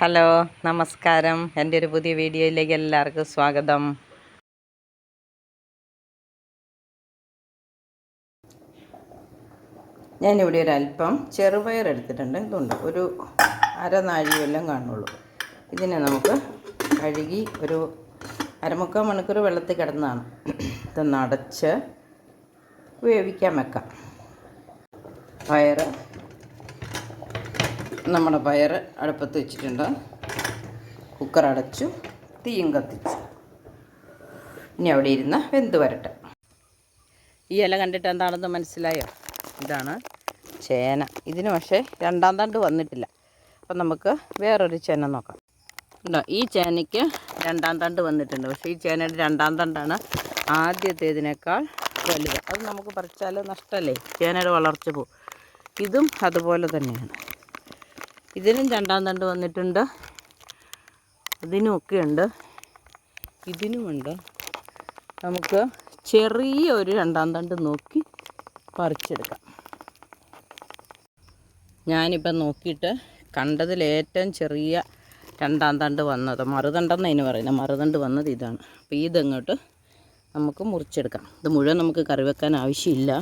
Hello നമസ്കാരം. എന്റെ ഒരു പുതിയ വീഡിയോയിലേക്ക് എല്ലാവർക്കും സ്വാഗതം. ഞാനിവിടെ ഒരു അല്പം ചെറുപയർ എടുത്തിട്ടുണ്ട്. ഇതുണ്ട്. ഒരു അരനാഴി വല്ലതും കാണുള്ളൂ ഇതിനെ നമുക്ക് കഴുകി ഒരു അരമുക്കാൽ മണിക്കൂർ വെള്ളത്തിൽ കിടന്നതാണ് ഇതൊന്ന് അടച്ച് വേവിക്കാൻ വെക്കാം. പയർ നമ്മുടെ പയർ അടുപ്പത്ത് വെച്ചിട്ടുണ്ട്. കുക്കർ അടച്ചു തീയും കത്തിച്ചു. ഇനി അവിടെ ഇരുന്ന് വെന്ത് വരട്ടെ. ഈ ഇല കണ്ടിട്ട് എന്താണെന്ന് മനസ്സിലായോ? ഇതാണ് ചേന. ഇതിന് പക്ഷേ രണ്ടാം തണ്ട് വന്നിട്ടില്ല. അപ്പം നമുക്ക് വേറൊരു ചേന നോക്കാം. ഉണ്ടോ ഈ ചേനയ്ക്ക് രണ്ടാം തണ്ട് വന്നിട്ടുണ്ട്. പക്ഷേ ഈ ചേനയുടെ രണ്ടാം തണ്ടാണ് ആദ്യത്തേതിനേക്കാൾ വലുത്. അത് നമുക്ക് പറിച്ചാൽ നഷ്ടമല്ലേ ചേനയുടെ വളർച്ച പോവും ഇതും അതുപോലെ തന്നെയാണ്. ഇതിനും രണ്ടാം തണ്ട് വന്നിട്ടുണ്ട്. ഇതിനുമൊക്കെ ഉണ്ട് ഇതിനുമുണ്ട്. നമുക്ക് ചെറിയ ഒരു രണ്ടാം തണ്ട് നോക്കി പറിച്ചെടുക്കാം. ഞാനിപ്പം നോക്കിയിട്ട് കണ്ടതിൽ ഏറ്റവും ചെറിയ രണ്ടാം തണ്ട് വന്നത് മറുതണ്ടെന്ന് അതിന് പറയുന്നത്. മറുതണ്ട് വന്നത് ഇതാണ്. അപ്പോൾ ഇതങ്ങോട്ട് നമുക്ക് മുറിച്ചെടുക്കാം. ഇത് മുഴുവൻ നമുക്ക് കറി വെക്കാൻ ആവശ്യമില്ല.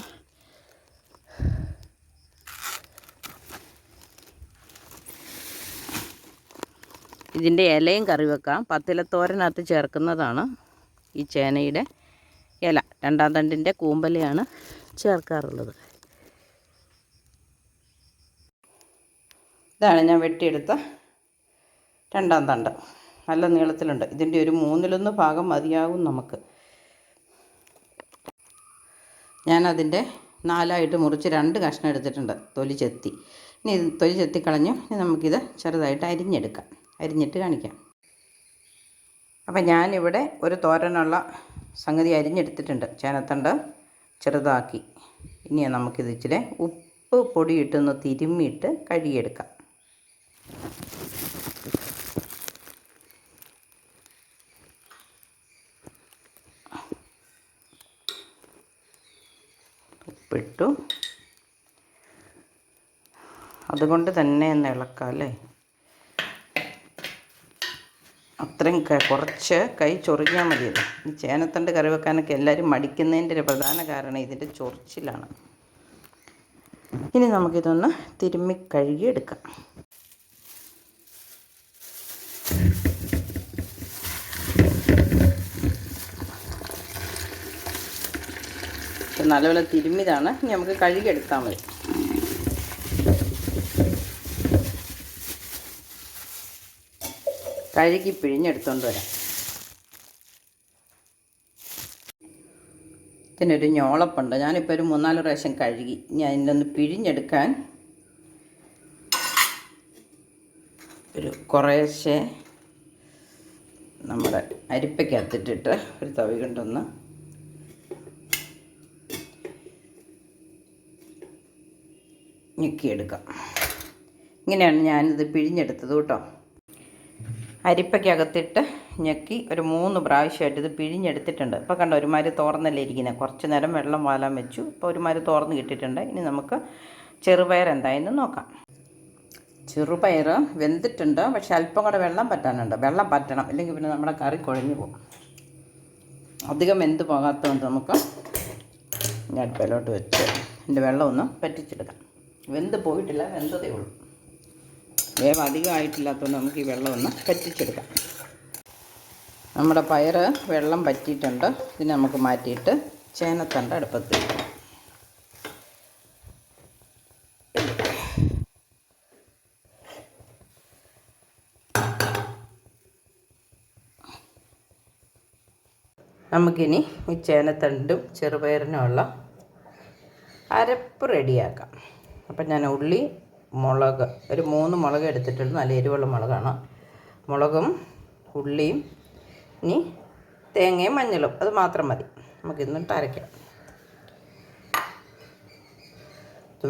ഇതിന്റെ ഇലയും കറി വെക്കാം. പത്തിലത്തോരനകത്ത് ചേർക്കുന്നതാണ് ഈ ചേനയുടെ ഇല. രണ്ടാം തണ്ടിന്റെ കൂമ്പലയാണ് ചേർക്കാറുള്ളത്. ഇതാണ് ഞാൻ വെട്ടിയെടുത്ത രണ്ടാം തണ്ട്. നല്ല നീളത്തിലുണ്ട്. ഇതിന്റെ ഒരു മൂന്നിലൊന്ന് ഭാഗം മതിയാകും നമുക്ക്. ഞാനതിന്റെ നാലായിട്ട് മുറിച്ച് രണ്ട് കഷ്ണം എടുത്തിട്ടുണ്ട്. തൊലി ചെത്തി. ഇനി തൊലി ചെത്തി കളഞ്ഞു ഇനി നമുക്കിത് ചെറുതായിട്ട് അരിഞ്ഞെടുക്കാം. അരിഞ്ഞിട്ട് കാണിക്കാം. അപ്പം ഞാനിവിടെ ഒരു തോരനുള്ള സംഗതി അരിഞ്ഞെടുത്തിട്ടുണ്ട്. ചേനത്തണ്ട് ചെറുതാക്കി. ഇനി നമുക്കിത് ഇച്ചിരി ഉപ്പ് പൊടിയിട്ടൊന്ന് തിരുമ്മിയിട്ട് കഴുകിയെടുക്കാം. ഉപ്പിട്ടു. അതുകൊണ്ട് തന്നെ ഒന്ന് ഇളക്കാം അല്ലേ? അത്രയും കുറച്ച് കൈ ചൊറിഞ്ഞാൽ മതിയല്ലോ. ഈ ചേനത്തണ്ട് കറി വെക്കാനൊക്കെ എല്ലാവരും മടിക്കുന്നതിന്റെ ഒരു പ്രധാന കാരണം ഇതിന്റെ ചൊറിച്ചിലാണ്. ഇനി നമുക്കിതൊന്ന് തിരുമ്മി കഴുകി എടുക്കാം ഇത് നല്ലപോലെ തിരുമ്മിതാണ് ഇനി നമുക്ക് കഴുകിയെടുത്താൽ മതി കഴുകി പിഴിഞ്ഞെടുത്തോണ്ട് വരാം. ഇതിനൊരു ഞോളപ്പുണ്ട്. ഞാനിപ്പോൾ ഒരു മൂന്നാൽ പ്രാവശ്യം കഴുകി. ഞാൻ ഒന്ന് പിഴിഞ്ഞെടുക്കാൻ ഒരു കുറേശ്ശെ നമ്മുടെ അരിപ്പയ്ക്കകത്തിട്ടിട്ട് ഒരു തവി കൊണ്ടൊന്ന് ഞെക്കിയെടുക്കാം. ഇങ്ങനെയാണ് ഞാനിത് പിഴിഞ്ഞെടുത്തത് കേട്ടോ. അരിപ്പയ്ക്കകത്തിട്ട് ഞെക്കി ഒരു മൂന്ന് പ്രാവശ്യമായിട്ട് ഇത് പിഴിഞ്ഞെടുത്തിട്ടുണ്ട്. ഇപ്പോൾ കണ്ടോ ഒരുമാതിരി തോർന്നല്ലേ ഇരിക്കുന്നത് കുറച്ച് നേരം വെള്ളം വാലാൻ വെച്ചു. ഇപ്പോൾ ഒരുമാതിരി തോർന്ന് കിട്ടിയിട്ടുണ്ട്. ഇനി നമുക്ക് ചെറുപയർ എന്തായെന്ന് നോക്കാം. ചെറുപയർ വെന്തിട്ടുണ്ട്. പക്ഷെ അല്പം കൂടെ വെള്ളം പറ്റാനുണ്ട്. വെള്ളം പറ്റണം. ഇല്ലെങ്കിൽ പിന്നെ നമ്മുടെ കറി കുഴഞ്ഞു പോകും. അധികം വെന്ത് പോകാത്തതുകൊണ്ട് നമുക്ക് അടുപ്പിലോട്ട് വെച്ച് ഇതിന്റെ വെള്ളം ഒന്ന് പറ്റിച്ചെടുക്കാം വെന്ത് പോയിട്ടില്ല. വെന്തതേ ഉള്ളൂ. വേവ് അധികമായിട്ടില്ലാത്തതുകൊണ്ട് നമുക്ക് ഈ വെള്ളം ഒന്ന് പറ്റിച്ചെടുക്കാം. നമ്മുടെ പയറ് വെള്ളം പറ്റിയിട്ടുണ്ട്. ഇതിനെ നമുക്ക് മാറ്റിയിട്ട് ചേനത്തണ്ട് അടുപ്പത്ത് നമുക്കിനി ഈ ചേനത്തണ്ടും ചെറുപയറിനുമുള്ള അരപ്പ് റെഡിയാക്കാം അപ്പം ഞാൻ ഉള്ളി മുളക് ഒരു മൂന്ന് മുളക് എടുത്തിട്ടുണ്ട്. നല്ല എരിവുള്ള മുളകാണ്. മുളകും ഉള്ളിയും ഇനി തേങ്ങയും മഞ്ഞളും. അത് മാത്രം മതി. നമുക്ക് ഇന്നിട്ട് അരയ്ക്കാം.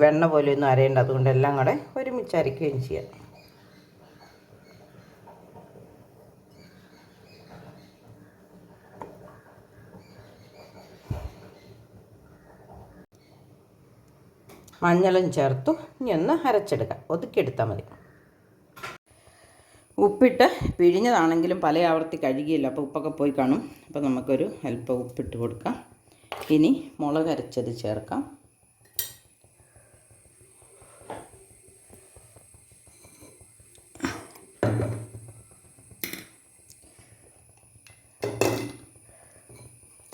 വെണ്ണ പോലെയൊന്നും അരയേണ്ട. അതുകൊണ്ട് എല്ലാം കൂടെ ഒരുമിച്ച് അരയ്ക്കുകയും ചെയ്യാം. മഞ്ഞളും ചേർത്തു. ഇനി ഒന്ന് അരച്ചെടുക്കാം. ഒതുക്കിയെടുത്താൽ മതി. ഉപ്പിട്ട് പിഴിഞ്ഞതാണെങ്കിലും പല ആവർത്തി കഴുകിയില്ല. അപ്പോൾ ഉപ്പൊക്കെ പോയി കാണും. അപ്പോൾ നമുക്കൊരു അല്പം ഉപ്പിട്ട് കൊടുക്കാം. ഇനി മുളക് അരച്ചത് ചേർക്കാം.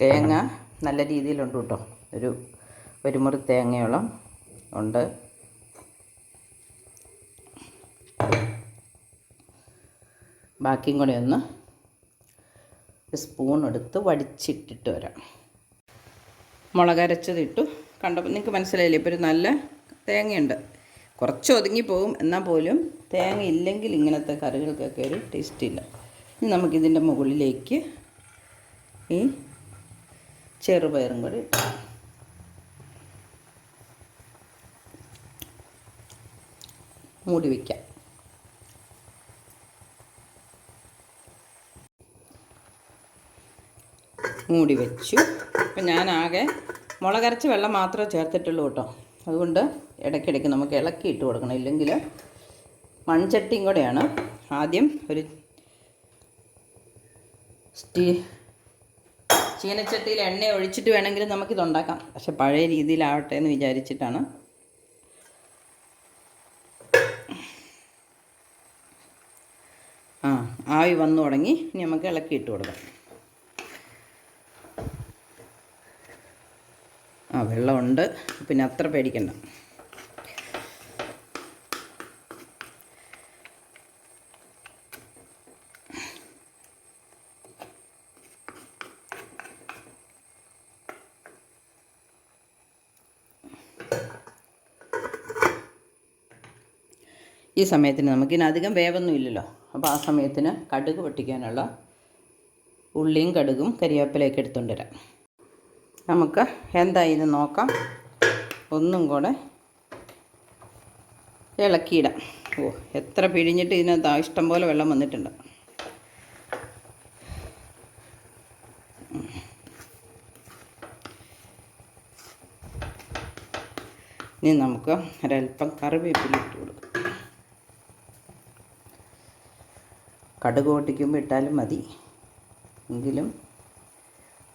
തേങ്ങ നല്ല രീതിയിലുണ്ട് കേട്ടോ. ഒരു ഒരു മുറി തേങ്ങയോളം. ഉണ്ട്. ബാക്കിയും കൂടെ ഒന്ന് സ്പൂൺ എടുത്ത് വടിച്ചിട്ടിട്ട് വരാം. മുളകരച്ചത് ഇട്ടു. കണ്ടപ്പോൾ നിങ്ങൾക്ക് മനസ്സിലായില്ലേ ഇപ്പോൾ ഒരു നല്ല തേങ്ങയുണ്ട്. കുറച്ച് ഒതുങ്ങിപ്പോവും എന്നാൽ പോലും തേങ്ങ ഇല്ലെങ്കിൽ ഇങ്ങനത്തെ കറികൾക്കൊക്കെ ഒരു ടേസ്റ്റ് ഇല്ല. ഇനി നമുക്കിതിന്റെ മുകളിലേക്ക് ഈ ചെറുപയറും കൂടി മൂടി വയ്ക്കാം മൂടി വെച്ചു. അപ്പം ഞാനാകെ മുളകരച്ച വെള്ളം മാത്രമേ ചേർത്തിട്ടുള്ളൂ കേട്ടോ. അതുകൊണ്ട് ഇടയ്ക്കിടയ്ക്ക് നമുക്ക് ഇളക്കി ഇട്ട് കൊടുക്കണം. ഇല്ലെങ്കിൽ മൺചട്ടിയും കൂടെയാണ് ആദ്യം ഒരു സ്റ്റീ ചീനച്ചട്ടിയിൽ എണ്ണ ഒഴിച്ചിട്ട് വേണമെങ്കിലും നമുക്കിതുണ്ടാക്കാം. പക്ഷെ പഴയ രീതിയിലാവട്ടെ എന്ന് വിചാരിച്ചിട്ടാണ് ആ ആവി വന്നു തുടങ്ങി. ഇനി നമുക്ക് ഇളക്കി ഇട്ട് കൊടുക്കാം. ആ വെള്ളമുണ്ട്. പിന്നെ അത്ര പേടിക്കണ്ട. ഈ സമയത്തിന് നമുക്കിനി അധികം വേവൊന്നും ഇല്ലല്ലോ. അപ്പോൾ ആ സമയത്തിന് കടുക് പൊട്ടിക്കാനുള്ള ഉള്ളിയും കടുകും കരിയാപ്പിലേക്ക് എടുത്തുകൊണ്ട് വരാം നമുക്ക് എന്തായി ഇത് നോക്കാം. ഒന്നും കൂടെ ഇളക്കിയിടാം. ഓ എത്ര പിഴിഞ്ഞിട്ട് ഇതിനകത്ത് ഇഷ്ടം പോലെ വെള്ളം വന്നിട്ടുണ്ട്. ഇനി നമുക്ക് ഒരൽപ്പം കറിവേപ്പില ഇട്ട് കൊടുക്കാം. കടുക് പൊട്ടിക്കുമ്പോൾ ഇട്ടാലും മതി. എങ്കിലും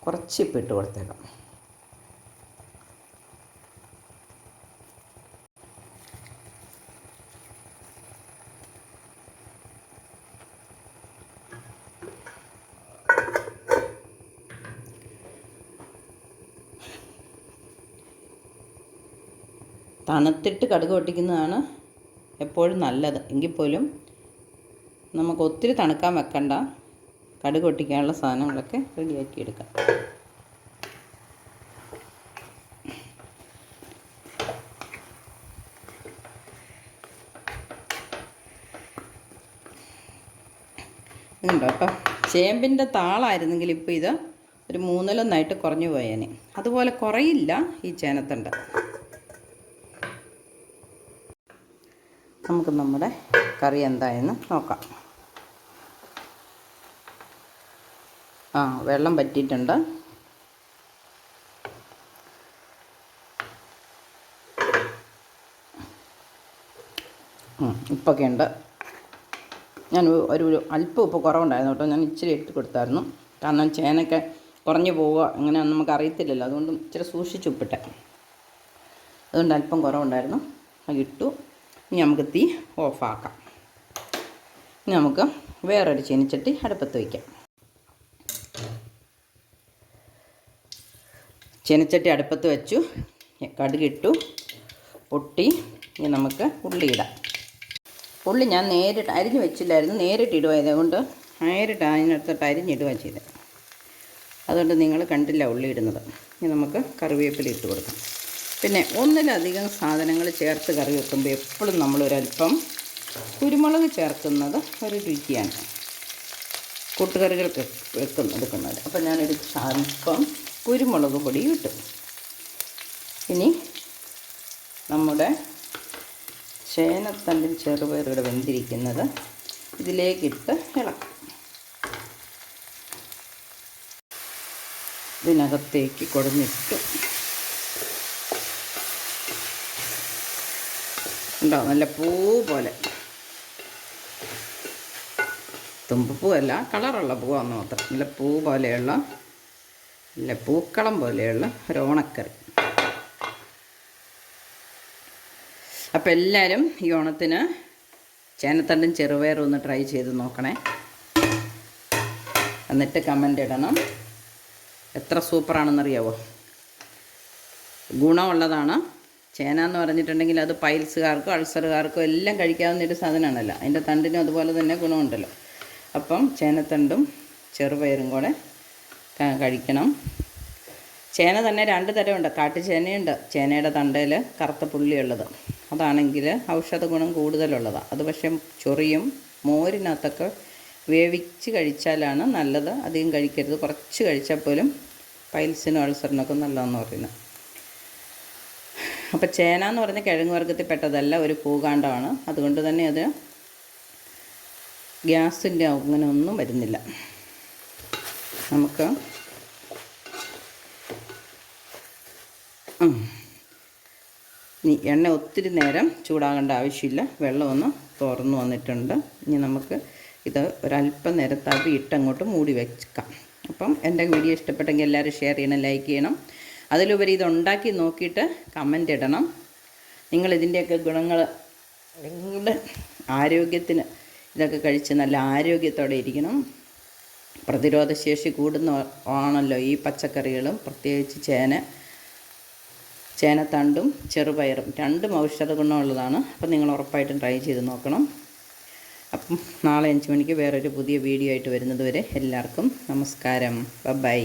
കുറച്ച് ഇപ്പം ഇട്ട് കൊടുത്തേക്കാം തണുത്തിട്ട് കടുക് പൊട്ടിക്കുന്നതാണ് എപ്പോഴും നല്ലത്. എങ്കിൽ പോലും നമുക്ക് ഒത്തിരി തണുക്കാൻ വെക്കണ്ട. കടുക് പൊട്ടിക്കാനുള്ള സാധനങ്ങളൊക്കെ റെഡിയാക്കി എടുക്കാം. ഇതുണ്ടോ അപ്പം ചേമ്പിന്റെ താളായിരുന്നെങ്കിൽ ഇപ്പോൾ ഇത് ഒരു മൂന്നിലൊന്നായിട്ട് കുറഞ്ഞു പോയേനെ. അതുപോലെ കുറയില്ല ഈ ചേനത്തണ്ട്. നമുക്ക് നമ്മുടെ കറി എന്തായെന്ന് നോക്കാം. ആ വെള്ളം പറ്റിയിട്ടുണ്ട്. ഉപ്പൊക്കെ ഉണ്ട്. ഞാൻ ഒരു അല്പം ഉപ്പ് കുറവുണ്ടായിരുന്നു കേട്ടോ. ഞാൻ ഇച്ചിരി എടുത്ത് കൊടുത്തായിരുന്നു. കാരണം ചേനൊക്കെ കുറഞ്ഞു പോവുക അങ്ങനെ നമുക്ക് അറിയത്തില്ലല്ലോ അതുകൊണ്ട് ഇച്ചിരി സൂക്ഷിച്ചു ഉപ്പിട്ടെ. അതുകൊണ്ട് അല്പം കുറവുണ്ടായിരുന്നു. അത് ഇട്ടു. ഇനി നമുക്ക് തീ ഓഫാക്കാം. ഇനി നമുക്ക് വേറൊരു ചീനിച്ചട്ടി അടുപ്പത്ത് വയ്ക്കാം. ചീനച്ചട്ടി അടുപ്പത്ത് വെച്ചു. കടുകിട്ടു. പൊട്ടി. ഇനി നമുക്ക് ഉള്ളി ഇടാം. ഉള്ളി ഞാൻ നേരിട്ട് അരിഞ്ഞ് വെച്ചില്ലായിരുന്നു. നേരിട്ട് ഇടുക അതുകൊണ്ട് നേരിട്ട് അതിനടുത്തിട്ട് അരിഞ്ഞിടുക ചെയ്തത്. അതുകൊണ്ട് നിങ്ങൾ കണ്ടില്ല ഉള്ളി ഇടുന്നത്. ഇനി നമുക്ക് കറിവേപ്പില ഇട്ട് കൊടുക്കാം. പിന്നെ ഒന്നിലധികം സാധനങ്ങൾ ചേർത്ത് കറി വെക്കുമ്പോൾ എപ്പോഴും നമ്മളൊരല്പം കുരുമുളക് ചേർക്കുന്നത് ഒരു രുചിയാണ്. കൂട്ടുകറികൾക്ക് വെക്കുന്ന എടുക്കുന്നത്. അപ്പോൾ ഞാനൊരു അല്പം കുരുമുളക് പൊടി ഇട്ടു. ഇനി നമ്മുടെ ചേനത്തണ്ടിൽ ചെറുപയറുകൾ വെന്തിരിക്കുന്നത് ഇതിലേക്കിട്ട് ഇളക്കും. ഇതിനകത്തേക്ക് കുടഞ്ഞിട്ടു ഉണ്ടോ നല്ല പൂ പോലെ. തുമ്പപ്പൂവല്ല കളറുള്ള പൂവാന്ന് മാത്രം. നല്ല പൂ പോലെയുള്ള നല്ല പൂക്കളം പോലെയുള്ള ഒരു ഓണക്കറി. അപ്പോൾ എല്ലാവരും ഈ ഓണത്തിന് ചേനത്തണ്ടും ചെറുപയറും ഒന്ന് ട്രൈ ചെയ്ത് നോക്കണേ. എന്നിട്ട് കമന്റ് ഇടണം. എത്ര സൂപ്പറാണെന്നറിയാവോ? ഗുണമുള്ളതാണ്. ചേന എന്ന് പറഞ്ഞിട്ടുണ്ടെങ്കിൽ അത് പൈൽസുകാർക്കും അൾസറുകാർക്കും എല്ലാം കഴിക്കാവുന്ന ഒരു സാധനമാണല്ലോ. അതിന്റെ തണ്ടിനും അതുപോലെ തന്നെ ഗുണമുണ്ടല്ലോ. അപ്പം ചേനത്തണ്ടും ചെറുപയറും കൂടെ കഴിക്കണം. ചേന തന്നെ രണ്ട് തരമുണ്ട്. കാട്ടുചേനയുണ്ട്. ചേനയുടെ തണ്ടയിൽ കറുത്ത പുള്ളിയുള്ളത്. അതാണെങ്കിൽ ഔഷധ ഗുണം കൂടുതലുള്ളതാണ് അത് പക്ഷേ ചൊറിയും മോരിനകത്തൊക്കെ വേവിച്ച് കഴിച്ചാലാണ് നല്ലത്. അധികം കഴിക്കരുത്. കുറച്ച് കഴിച്ചാൽ പോലും പൈൽസിനും അൾസറിനൊക്കെ നല്ലതെന്ന് പറയുന്നത്. അപ്പോൾ ചേന എന്ന് പറഞ്ഞ കിഴങ്ങ് വർഗത്തിൽപ്പെട്ടതല്ല പെട്ടതല്ല ഒരു പൂകാണ്ടമാണ് അതുകൊണ്ട് തന്നെ അത് ഗ്യാസിന്റെ അങ്ങനെ ഒന്നും വരുന്നില്ല. നമുക്ക്. ഇനി എണ്ണ ഒത്തിരി നേരം ചൂടാകേണ്ട ആവശ്യമില്ല. വെള്ളം ഒന്ന് തുറന്നു വന്നിട്ടുണ്ട്. ഇനി നമുക്ക് ഇത് ഒരല്പം നേരം ഇട്ടങ്ങോട്ട് മൂടി വെക്കാം. അപ്പം എന്റെ വീഡിയോ ഇഷ്ടപ്പെട്ടെങ്കിൽ എല്ലാവരും ഷെയർ ചെയ്യണം ലൈക്ക് ചെയ്യണം. അതിലുപരി ഇത് ഉണ്ടാക്കി നോക്കിയിട്ട് കമന്റ് ഇടണം. നിങ്ങൾ ഇതിന്റെയൊക്കെ ഗുണങ്ങൾ നിങ്ങളുടെ ആരോഗ്യത്തിന് ഇതൊക്കെ കഴിച്ച് നല്ല ആരോഗ്യത്തോടെ ഇരിക്കണം. പ്രതിരോധശേഷി കൂടുന്ന ആണല്ലോ ഈ പച്ചക്കറികളും പ്രത്യേകിച്ച് ചേന ചേനത്തണ്ടും ചെറുപയറും. രണ്ടും ഔഷധ ഗുണമുള്ളതാണ്. അപ്പം നിങ്ങൾ ഉറപ്പായിട്ടും ട്രൈ ചെയ്ത് നോക്കണം. അപ്പം നാളെ അഞ്ച് മണിക്ക് വേറൊരു പുതിയ വീഡിയോ ആയിട്ട് വരുന്നത് വരെ എല്ലാവർക്കും നമസ്കാരം. ബൈ